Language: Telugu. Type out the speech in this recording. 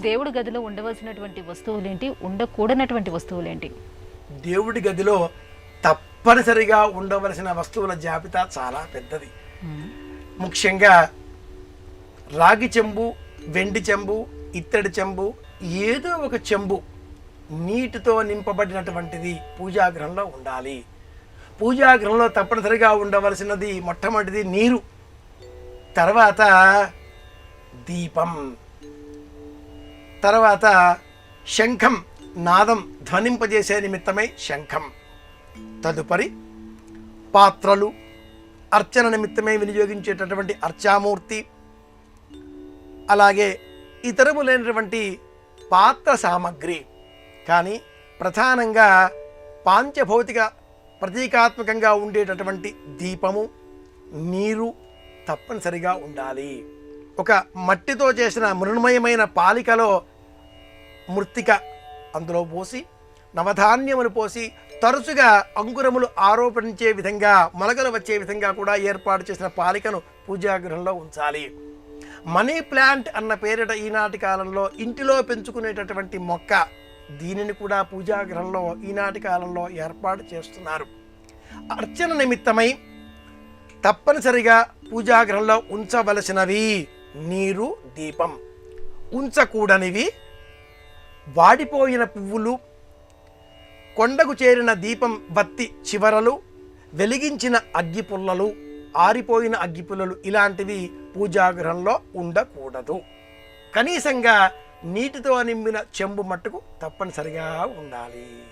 దేవుడి గదిలో ఉండవలసినటువంటి వస్తువులేంటి? ఉండకూడనటువంటి వస్తువులేంటి? దేవుడి గదిలో తప్పనిసరిగా ఉండవలసిన వస్తువుల జాబితా చాలా పెద్దది. ముఖ్యంగా రాగి చెంబు వెండి చెంబు ఇత్తడి చెంబు ఏదో ఒక చెంబు నీటితో నింపబడినటువంటిది పూజాగ్రహంలో ఉండాలి. పూజాగ్రహంలో తప్పనిసరిగా ఉండవలసినది మొట్టమొదటిది నీరు. తర్వాత దీపం. తర్వాత శంఖం నాదం ధ్వనింపజేసే నిమిత్తమై శంఖం. తదుపరి పాత్రలు అర్చన నిమిత్తమై వినియోగించేటటువంటి అర్చామూర్తి. అలాగే ఇతరములైనటువంటి పాత్ర సామగ్రి. కానీ ప్రధానంగా పాంచభౌతిక ప్రతీకాత్మకంగా ఉండేటటువంటి దీపము నీరు తప్పనిసరిగా ఉండాలి. ఒక మట్టితో చేసిన మృణమయమైన పాలికలో మృత్తిక అందులో పోసి నవధాన్యములు పోసి తరచుగా అంకురములు ఆరోపించే విధంగా మొలకలు వచ్చే విధంగా కూడా ఏర్పాటు చేసిన పాలికను పూజాగృహంలో ఉంచాలి. మనీ ప్లాంట్ అన్న పేరిట ఈనాటి కాలంలో ఇంటిలో పెంచుకునేటటువంటి మొక్క దీనిని కూడా పూజాగృహంలో ఈనాటి కాలంలో ఏర్పాటు చేస్తున్నారు. అర్చన నిమిత్తమై తప్పనిసరిగా పూజాగృహంలో ఉంచవలసినవి నీరు దీపం. ఉంచకూడనివి వాడిపోయిన పువ్వులు కొండకు చేరిన దీపం బత్తి చివరలు వెలిగించిన అగ్గిపుల్లలు ఆరిపోయిన అగ్గిపుల్లలు ఇలాంటివి పూజాగృహంలో ఉండకూడదు. కనీసంగా నీటితో నింపిన చెంబు మట్టుకు తప్పనిసరిగా ఉండాలి.